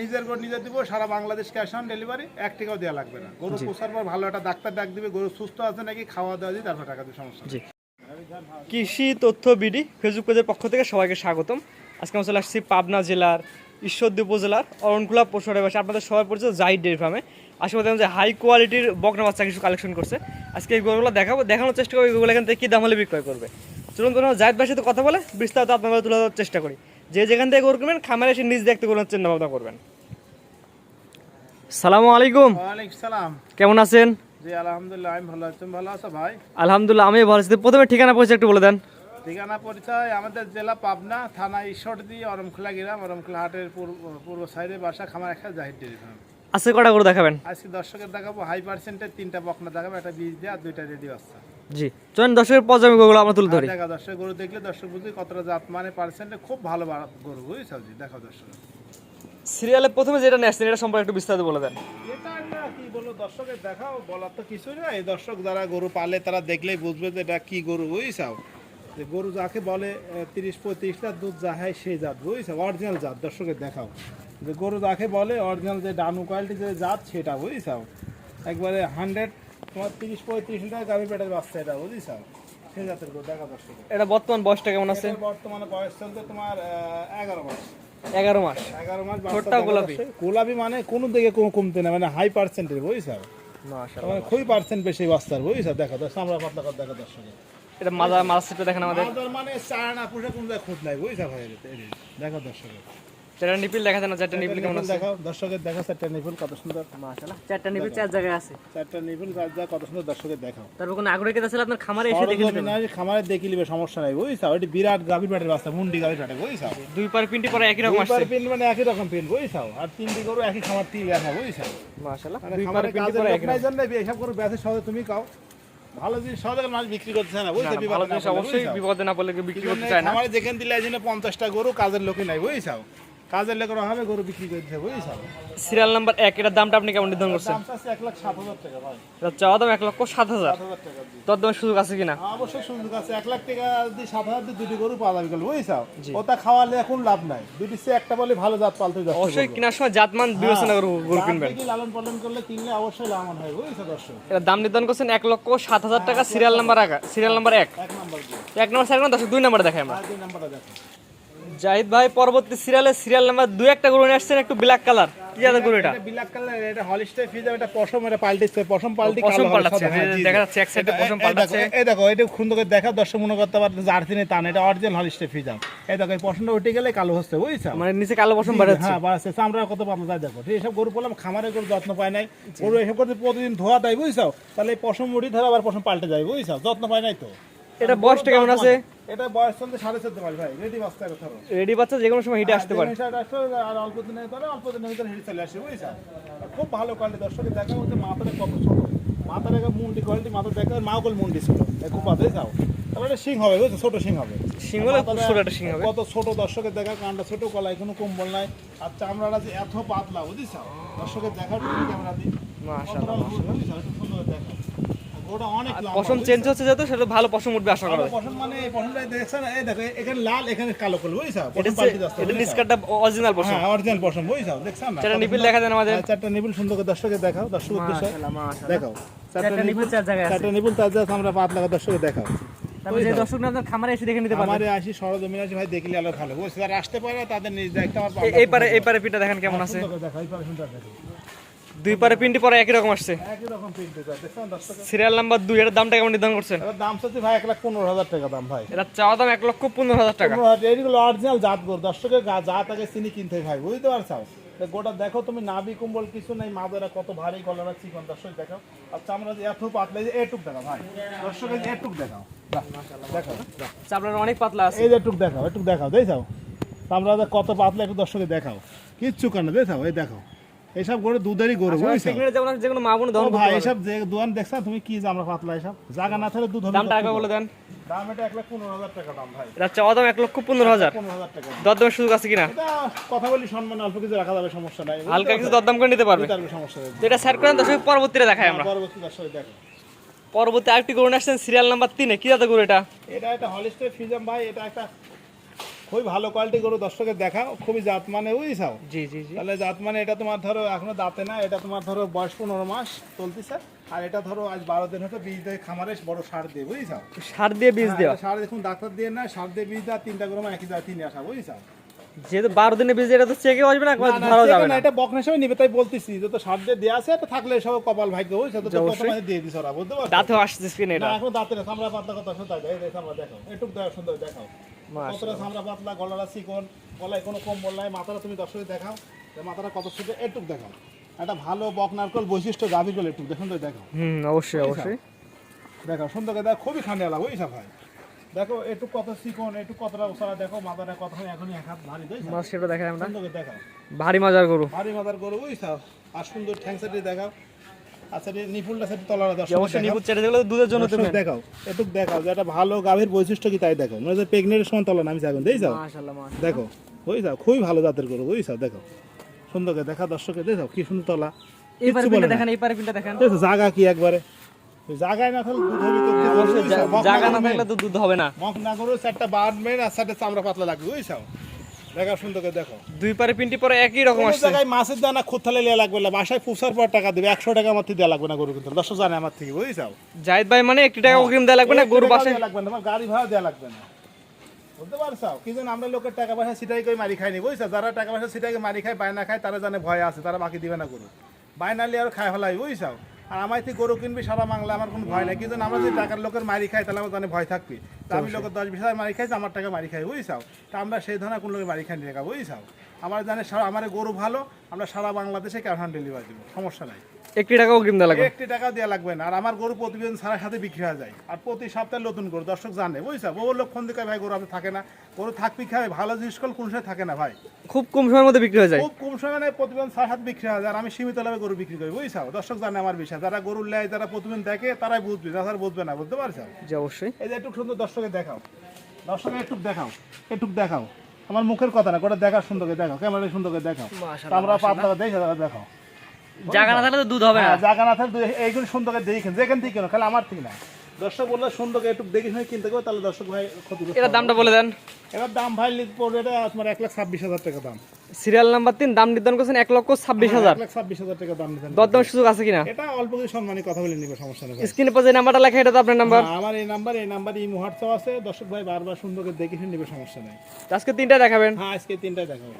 নিজের গরু নিজে দিব সারা বাংলাদেশ ক্যাশ অন ডেলিভারি এক টাকাও দেওয়া লাগবে না। গরু পোষার পর ভালো একটা ডাক্তার ডাক দিবে গরু সুস্থ আছে নাকি খাওয়া দাওয়া দিয়ে তারপর টাকা দিয়ে সমস্যা কৃষি তথ্য বিডি ফেসবুক পেজের পক্ষ থেকে সবাইকে স্বাগতম। আজকে আমরা চলে আসছি পাবনা জেলার ঈশ্বরদী উপজেলার অরণকুলা পশুরে বাসে আপনাদের সবাই পরিচিত জাইড ডেয়ারি ফার্মে আশীর্বাদ যে হাই কোয়ালিটির বকনা বাচ্চা কিছু কালেকশন করছে। আজকে এই গরুগুলো দেখাবো দেখানোর চেষ্টা করব এগুলো এখান থেকে কী দাম হলে বিক্রয় করবে। চলুন তোমরা জাহিদ ভাইয়ের সাথে কথা বলে বিস্তারিত আপনাদের তুলে ধরার চেষ্টা করি। যে যেখান থেকে গরু কিনবেন খামারে এসে নিজ দেখতে গরু চিন্তা ভাবনা করবেন। সালামু আলাইকুম। সালাম। কেমন আছেন? জি আলহামদুলিল্লাহ আমি ভালো আছি। ভালো আছো ভাই? আলহামদুলিল্লাহ আমি ভালো আছি। প্রথমে ঠিকানা পরিচয় একটু বলে দেন। ঠিকানা পরিচয় আমাদের জেলা পাবনা থানা ঈশ্বরদী অরমখোলা গ্রাম অরমখোলা হাটের পূর্ব সাইডে বাসা খামার একটা জাহির ডেরি ফার্ম। আজকে কটা গরু দেখাবেন? আজকে দর্শকের দেখাবো হাই পার্সেন্টের তিনটা বকনা দেখাবো একটা বীজ দিয়ে আর দুইটা রেডি বাচ্চা জি চলেন দর্শকের পর্যায়ে গরুগুলো আমরা তুলে ধরি। দেখা দর্শক গরু দেখলে দর্শক বুঝি কতটা জাত মানে পার্সেন্টে খুব ভালো গরু বুঝছ? জি দেখো দর্শক। সিরিয়ালে প্রথমে যেটা নিয়ে এটা সম্পর্কে একটু বিস্তারিত বলে দেন। এটা না কি বলব দর্শকের দেখাও বলার তো কিছুই না এই দর্শক যারা গরু পালে তারা দেখলেই বুঝবে যে এটা কি গরু বুঝছাও? যে গরু যাকে বলে তিরিশ দুধ যা হয় সেই জাত বুঝছ অরিজিনাল জাত দর্শকের দেখাও। যে গরু যাকে বলে অরিজিনাল যে ডানু কোয়ালিটি যে জাত সেটা বুঝছাও? একবারে হান্ড্রেড তোমার তিরিশ পঁয়ত্রিশ লিটার গাভী পেটের বাচ্চা এটা বুঝছাও? সেই জাতের গরু দেখা এটা বর্তমান বয়সটা কেমন আছে? বর্তমানে বয়স চলছে তোমার এগারো এগারো মাস। এগারো মাস ঠোঁটটা গোলাপি। গোলাপি মানে কোনো দিকে কোনো কমতে না মানে হাই পার্সেন্টের বুঝছাও মাশাআল্লাহ মানে খুবই পার্সেন্ট বেশি বাস্তার বুঝছ? দেখো দশ আমরা পাতলা কথা দেখো দর্শকে। এটা মাদার মাছ সেটা দেখেন আমাদের। মানে চারনা পুষে কোন জায়গায় খুঁত নাই বুঝছ ভাই? দেখো দর্শকে। চারটা নিপিল দেখা যায় না চারটা নিপিল কেমন আছে? দর্শকের চারটা নিপুল কত সুন্দর। মাশাআল্লাহ চারটা নিপিল চার জায়গায় আছে। চারটা নিপুল যা কত সুন্দর দর্শকের দেখো তারপর কোনো আগ্রহ কেটে আসলে আপনার খামারে এসে দেখে সরজমিনে আসে খামারে দেখি লিবে সমস্যা নাই। বুঝছ ওইটি বিরাট গাভীর মুন্ডি গাভীর বুঝছ দুই পার পিন্টি পরে একই রকম আসছে। দুইবার পিন মানে একই রকম পিন বুঝছ আর তিনটি গরু একই খামার দেখা বুঝছ মাশাআল্লাহ মানে দুই পার পরে একই রকম। জন্য গরু ব্যাসে সহজে তুমি কাও ভালো জিনিস সহজে মাছ বিক্রি করতে চায় না বুঝছ না, ভালো জিনিস অবশ্যই বিপদে না পড়লে বিক্রি করতে চায় না। খামারে যেখানে দিলে এই জন্য পঞ্চাশটা গরু কাজের লোকই নাই বুঝছাও কাজের অভাবে গরু বিক্রি বুঝছাও সিরিয়াল নাম্বার এক এটার দামটা আপনি কেমন নির্ধারণ করছেন? এক লাখ সাত হাজার টাকা ভাই। এটা চাওয়া দাম এক লক্ষ সাত হাজার। তোর সুযোগ আছে কিনা? অবশ্যই সুযোগ আছে। এক লাখ টাকা সাত হাজার দিয়ে দুটি গরু পাওয়া যাবে গেল বুঝছাও ওটা খাওয়ালে এখন লাভ নাই। দুটি সে একটা বলে ভালো জাত পালতে যাচ্ছে অবশ্যই কেনার সময় জাতমান বিবেচনা করে গরু কিনবেন। লালন পালন করলে কিনলে অবশ্যই লাভবান হয় বুঝছ দর্শক? এটা দাম নির্ধারণ করছেন এক লক্ষ সাত হাজার টাকা সিরিয়াল নাম্বার এক সিরিয়াল নাম্বার এক। এক নম্বর এক নম্বর সাইড দশ দুই নম্বরে দেখাই আমরা। দুই নম্বরটা দেখো জাহিদ ভাই পরবর্তী সিরিয়ালে সিরিয়াল নাম্বার দুই একটা গরু নিয়ে আসছেন একটু ব্ল্যাক কালার কি জাতের গরু এটা? ব্ল্যাক কালার এটা হলিস্টার এটা পশম এটা পাল্টিছে পশম পাল্টি পশম পাল্টাচ্ছে, হ্যাঁ। দেখা যাচ্ছে এক সাইডে পশম এই- এই পাল্টাচ্ছে। দেখো, এই দেখো এটা সুন্দর করে দেখা দর্শক মনে করতে পারবে জার্সি নেই তা না এটা অরিজিনাল হলিস্টার এই দেখো এই পশমটা উঠে গেলে কালো হচ্ছে বুঝছ? মানে নিচে কালো পশম বাড়াচ্ছে। হ্যাঁ কত দেখো। ঠিক এসব গরু বললাম খামারে গরু যত্ন পায় নাই। গরু এসব করতে প্রতিদিন ধোয়া দেয় বুঝছ? তাহলে এই পশম মুড়ি ধরে আবার পশম পাল্টে যায় বুঝছ? যত্ন পায় নাই তো। এটা বয়সটা কেমন আছে? এটা বয়স চলতে সাড়ে চোদ্দ মাস ভাই রেডি বাচ্চা কথা রেডি বাচ্চা যে কোনো সময় হিটে আসতে পারে। আর অল্প দিনের ভিতরে অল্প দিনের ভিতরে হিট চলে আসে বুঝছ? আর খুব ভালো কোয়ালিটি দর্শকের দেখা হচ্ছে মাথাটা কত ছোট। মাথার একটা মুন্ডি কোয়ালিটি মাথা দেখা মাউকল মুন্ডি ছিল। এক উপাতে যাও তারপরে সিং হবে বুঝছ? ছোট সিং হবে। সিং হলে খুব ছোট একটা সিং হবে। কত ছোট দর্শকের দেখা কানটা ছোট গলায় কোনো কম্বল নাই। আর চামড়াটা যে এত পাতলা বুঝিস দর্শকের দেখার তুমি ক্যামেরা দিই মাশাআল্লাহ সুন্দর দেখা পশম চেঞ্জ হচ্ছে যেহেতু সেটা ভালো পশম উঠবে আশা করা পশম মানে এই পশমটা দেখছেন এই দেখো এখানে লাল এখানে কালো কল বুঝছ? এটা পশম পাল্টে যাচ্ছে এটা বুঝছ? অরিজিনাল পশম। হ্যাঁ অরিজিনাল পশম বুঝছ? দেখছেন না? চারটা কত নিপিল সুন্দর? দেখা দেন আমাদের। হ্যাঁ, চারটা নিপুল সুন্দর করে দেখাও দর্শক উদ্দেশ্যে। দেখাও। চারটা নিপিল চার জায়গায় আছে। চারটা নিপুল তার যাচ্ছে আমরা পাত লাগা দর্শকে দেখাও। তারপরে দর্শক আপনার খামারে এসে দেখে নিতে পারবে। আমারে আসি সরজমিন আসি ভাই দেখলে আলো ভালো। বুঝছ? যারা আসতে পারে তাদের নিজ দায়িত্ব আমার এই- এই পারে এই পারে পিঠা দেখেন কেমন আছে। এই পারে সুন্দর দেখো দুই পারে পিনটি পরে একই রকম আসছে। একই রকম প্রিন্ট দেখছেন সিরিয়াল নাম্বার দুই এটার দামটা কেমন নির্ধারণ করছেন? দাম চাচ্ছি ভাই এক লাখ পনেরো হাজার টাকা দাম ভাই। এটা চাওয়া দাম এক লক্ষ পনেরো হাজার টাকা। এইগুলো অরিজিনাল জাত গর দর্শকের গা জাত আগে চিনি কিনতে ভাই বুঝতে পারছ তো গোটা দেখো তুমি নাবি কুম্বল কিছু নেই মাদারা কত ভারী গলাটা চিকন দর্শক দেখো। আর চামড়া যে এত পাতলা যে এটুক দেখাও ভাই। দর্শকের এটুক দেখাও। দেখাও। চাপড়ার অনেক পাতলা আছে। এই যে এটুক দেখাও এটুক দেখাও দেখছাও চামড়া যে কত পাতলা একটু দর্শকে দেখাও। কিচ্ছু কেন দেখছাও এই দেখো এইসব গরু দুধেরই গরু বুঝছ? যেমন যে কোনো মা বোন দহন ভাই এসব যে দোয়ান দেখছা তুমি কি পাতলা এসব? জায়গা না থাকলে দুধ বলে দেন। দাম এটা হাজার টাকা দাম ভাই। এটা চাওয়া দাম এক লক্ষ পনেরো হাজার। পনেরো হাজার টাকা দরদামের সুযোগ আছে কিনা? এটা কথা বলি সম্মান অল্প কিছু রাখা যাবে সমস্যা নাই হালকা কিছু দরদাম করে নিতে পারবে। সমস্যা নেই। তো এটা স্যার করেন দর্শক পরবর্তীতে দেখাই আমরা। পরবর্তী দর্শক দেখো। পরবর্তী আরেকটি গরু আসছেন সিরিয়াল নাম্বার তিনে। কি জাতের গরু এটা? এটা একটা হলিস্টের ফিজাম ভাই এটা একটা খুবই ভালো কোয়ালিটি গরু দর্শকের দেখাও খুবই জাত মানে বুঝছাও জি জি জি। তাহলে জাত মানে এটা তোমার ধরো এখনও দাঁতে না এটা তোমার ধরো বয়স পনেরো মাস চলতেছে আর এটা ধরো আজ বারো দিন হতো বীজ দিয়ে খামারে বড় সার দিয়ে বুঝছাও সার দিয়ে বীজ দেওয়া? সার দেখুন ডাক্তার দিয়ে না সার দিয়ে বীজ দেওয়া তিনটা গরু একই জাতি নিয়ে আসা বুঝছাও যেহেতু বারো দিনের বীজ এটা তো চেকে আসবে না একবার ধরাও যাবে না এটা বকনা হিসেবে নিবে তাই বলতেছি তো সার দিয়ে দেওয়া আছে এটা থাকলে সব কপাল ভাগ্য বুঝছ? তো অবশ্যই। প্রথমে দিয়ে দিছ ওরা বুঝতে পারছ? দাঁতেও আসছে এটা। এখন দাঁতের সামরা পাতলা সুন্দর এই দেখো আমরা একটু সুন্দর দেখাও। কতটা পাতলা গলাটা চিকন গলায় কোনো কম্বল নাই মাথাটা তুমি দর্শকে দেখাও। মাথাটা কত একটু দেখাও। একটা ভালো বৈশিষ্ট্য গাভীর গলে একটু দেখুন তো দেখাও। হুম অবশ্যই অবশ্যই। সুন্দর দেখো খুবই ভাই? দেখো একটু কত চিকন একটু কতটা ওসারা দেখো মাথাটা কত এখনই এক হাত ভারী মাছ সেটা দেখাই আমরা সুন্দর দেখাও। ভারী মজার গরু। ভারী মাথার গরু বুঝছ আর সুন্দর ঠ্যাং সেটি দেখাও। আচ্ছা নিপুলটা সেটি তলার দর্শক অবশ্যই নিপুত চেটে যেগুলো দুধের জন্য দর্শক দেখাও একটু দেখাও যে ভালো গাভীর বৈশিষ্ট্য কি তাই দেখো মানে প্রেগনেন্টের সময় তলা নামি এখন দেখছ? মাশাআল্লাহ মাশাআল্লাহ। দেখো বুঝছ? খুবই ভালো জাতের গরু বুঝছ? দেখো সুন্দর করে দেখা দর্শকে দেখো কি সুন্দর তলা। পিনটা দেখেন জায়গা কি একবারে? জায়গায় না থাকলে দুধ হবে তো জায়গা না থাকলে তো দুধ হবে না। মক না গরু চারটা বার মেন আর চারটা চামড়া পাতলা লাগবে বুঝছ? দেখা সুন্দর করে দেখো। দুই পারে পিনটি পরে একই রকম আসছে। জায়গায় মাছের দানা লিয়া লাগবে না বাসায় ফুসার পর টাকা দেবে একশো টাকা আমার থেকে দেওয়া লাগবে না গরু কিন্তু। জানে আমার থেকে বুঝছ জাহিদ ভাই মানে একটি টাকা অগ্রিম দেওয়া লাগবে না গরু বাসায় লাগবে না তোমার গাড়ি ভাড়া দেওয়া লাগবে না। বুঝতে কি আমরা লোকের টাকা পয়সা সেটাই করে মারি খাইনি বুঝছ যারা টাকা পয়সা সেটাই মারি খায় বায়না খায় তারা জানে ভয় আছে তারা বাকি দিবে না গরু। বায়না লিয়ে আর খায় ফেলাই বুঝছ আর আমার থেকে গরু কিনবি সারা বাংলা আমার কোনো ভয় নাই। কি জন্য আমরা যদি টাকার লোকের মারি খাই তাহলে আমার জানে ভয় থাকবে। আমি লোকের দশ বিশ হাজার মারি খাইছি আমার টাকা মারি খাই বুঝছাও? তা আমরা সেই ধরনের কোনো লোকের মারি খাই টাকা বুঝছ আমার জানে সারা আমার গরু ভালো আমরা সারা বাংলাদেশে ক্যাশ অন ডেলিভারি দেবো সমস্যা নাই। একটি টাকা অগ্রিম দেওয়া লাগবে একটি টাকা দেওয়া লাগবে না। আর আমার গরু প্রতিবেদন সারা সাথে বিক্রি হয়ে যায়। আর প্রতি সপ্তাহে নতুন গরু দর্শক জানে বুঝছ? বহু লোক ফোন দিকে ভাই গরু আপনি থাকে না। গরু থাকবি খাবে ভালো জিনিস করলে কোনো সময় থাকে না ভাই। খুব কম সময়ের মধ্যে বিক্রি হয়ে যায়। খুব কম সময় নেই প্রতিবেদন সারা সাথে বিক্রি হয়ে যায়। আর আমি সীমিত লাভে গরু বিক্রি করি বুঝছ? দর্শক জানে আমার বিষয়। যারা গরু লেয় যারা প্রতিদিন দেখে তারাই বুঝবে। তাছাড়া বুঝবে না বুঝতে পারছ? জি অবশ্যই। এই যে একটু সুন্দর দর্শকে দেখাও। দর্শকে একটু দেখাও। একটু দেখাও। আমার মুখের কথা না ওটা দেখা সুন্দর করে দেখাও ক্যামেরা সুন্দর করে দেখাও। মাশাআল্লাহ, আমরা পাতলা দেখে দেখাও। জায়গা না থাকলে তো দুধ হবে না? হ্যাঁ, জায়গা না থাকলে এইগুলো সুন্দর করে দেখেন যেখান থেকে কেন খালি আমার থেকে না। দর্শক বললে একটু দেখে কিনতে তাহলে দর্শক ভাই ক্ষতি এটার দামটা বলে দেন। এবার দাম ভাই পড়বে এটা এক লাখ ছাব্বিশ হাজার টাকা দাম। সিরিয়াল নাম্বার তিন দাম নির্ধারণ করছেন এক লক্ষ ছাব্বিশ হাজার। ছাব্বিশ হাজার টাকা দাম নিতেন দরদাম সুযোগ আছে কিনা? এটা অল্প কিছু সম্মানী কথা বলে নিবে সমস্যা নেই। স্ক্রিনে পর যে নাম্বারটা লেখা এটা তো আপনার নাম্বার। আমার এই নাম্বার এই নাম্বার এই মুহার্ত আছে। দর্শক ভাই বারবার সুন্দরকে দেখে নিবে সমস্যা নেই। আজকে তিনটা দেখাবেন। হ্যাঁ আজকে তিনটায় দেখাবো।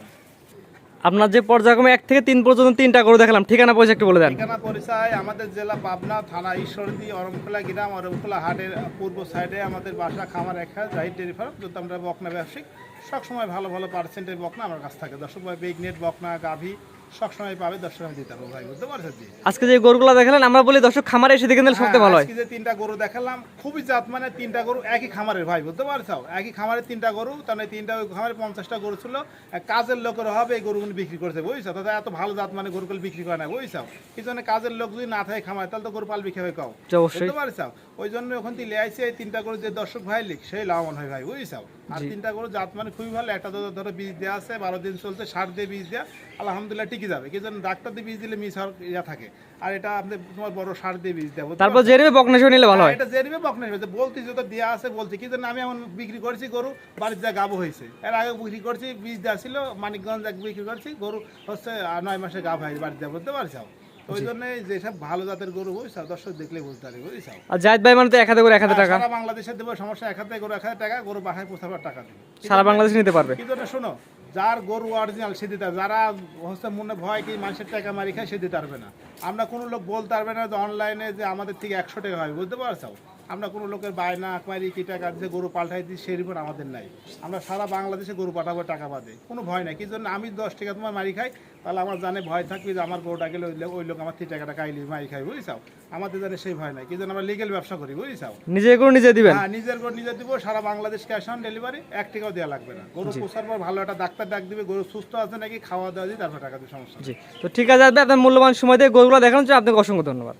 আপনার যে পর্যায়ক্রমে এক থেকে তিন পর্যন্ত তিনটা করে দেখলাম, ঠিকানা পয়সা একটু বলে দেন। ঠিকানা পরিচয়, আমাদের জেলা পাবনা থানা ঈশ্বরদী, অরমখোলা গ্রাম, অরমখোলা হাটের পূর্ব সাইডে আমাদের বাসা খামার একটা জাহির ডেরি ফার্ম যেহেতু আমরা বকনা ব্যবসায়িক। সবসময় ভালো ভালো পার্সেন্টের বকনা আমার কাছ থাকে। দর্শক ভাই বেগনেট বকনা, গাভী সবসময় পাবে দর্শক দিতে পারব ভাই বুঝতে পারছেন জি। আজকে যে গরুগুলো দেখালেন আমরা বলি দর্শক খামারে এসে দেখে নিলে সবচেয়ে ভালো হয়। আজকে যে তিনটা গরু দেখালাম খুবই জাত মানে তিনটা গরু একই খামারের ভাই বুঝতে পারছ? একই খামারের তিনটা গরু মানে তিনটা ওই খামারে পঞ্চাশটা গরু ছিল। কাজের লোকের হবে এই গরুগুলো বিক্রি করছে বুঝছ? এত ভালো জাত মানে গরুগুলো বিক্রি করে না বুঝছ? কি জন্য কাজের লোক যদি না থাকে খামারে তাহলে তো গরু পাল বিক্রি হবে কাউ জি, অবশ্যই। বুঝতে পারছ? ওই জন্য ওখান থেকে আইসি এই তিনটা গরু যে দর্শক ভাই লিখ সেই লাভবান হয় ভাই বুঝছ? আর তিনটা গরু জাত মানে খুবই ভালো একটা ধরো বীজ দেওয়া আছে বারো দিন চলছে সার দিয়ে বীজ দেওয়া আলহামদুলিল্লাহ টিকে যাবে। কি জন্য ডাক্তার দিয়ে বীজ দিলে মিস হওয়ার ইয়া থাকে। আর এটা আপনি তোমার বড় সার দিয়ে বীজ বুঝতে তারপর যে নেবে বকনা সহ নিলে ভালো হয় এটা জেরিবে বকনা হয়েছে বলতে যত দেওয়া আছে বলছি। কি জন্য আমি এখন বিক্রি করছি গরু বাড়ির যা গাবো হয়েছে। এর আগে বিক্রি করছি বীজ দেওয়া ছিল মানিকগঞ্জ এক বিক্রি করছি গরু হচ্ছে নয় মাসে গাব হয় বাড়িতে বুঝতে পারছ ওই জন্য যেসব ভালো জাতের গরু দর্শক দেখলে বুঝতে পারি বুঝছ? আর জাহিদ ভাই মানে তো এক হাতে করে এক হাজার টাকা। সারা বাংলাদেশে দেবো সমস্যা এক হাতে গরু এক হাজার টাকা গরু বাসায় পৌঁছাবার টাকা দেবো। সারা বাংলাদেশ নিতে পারবে। কি জন্য? শোনো যার গরু অরিজিনাল সে দিতে যারা হচ্ছে মনে ভয় কি মানুষের টাকা মারি খায়, সে দিতে পারবে না। আমরা কোনো লোক বলতে পারবে না যে অনলাইনে যে আমাদের থেকে একশো টাকা হয়, বুঝতে পারছ? আমরা কোনো লোকের বায়না আকমারি কি টাকা দিয়ে গরু পাল্টাই দিই সেই রিপোর্ট আমাদের নাই। আমরা সারা বাংলাদেশে গরু পাঠাবো টাকা বাদে। কোনো ভয় নাই। কি জন্য? আমি দশ টাকা তোমার মারি খাই তাহলে আমার জানে ভয় থাকবে যে আমার গরুটা গেলে ওই লোক- ওই লোক আমার থেকে টাকাটা খাইলি মারি খাই বুঝছাও আমাদের জানে সেই ভয় নাই। কি জন্য? আমরা লিগেল ব্যবসা করি বুঝছাও নিজের গরু নিজে দিবেন? হ্যাঁ নিজের গরু নিজে দিব সারা বাংলাদেশ ক্যাশ অন ডেলিভারি এক টাকাও দেওয়া লাগবে না। গরু পোষার পর ভালো একটা ডাক্তার ডাক দিবে গরু সুস্থ আছে নাকি খাওয়া দাওয়া দিয়ে তারপর টাকা দিয়ে সমস্যা জি। তো ঠিক আছে আপনার মূল্যবান সময় দিয়ে গরুগুলো দেখানোর জন্য আপনাকে অসংখ্য ধন্যবাদ।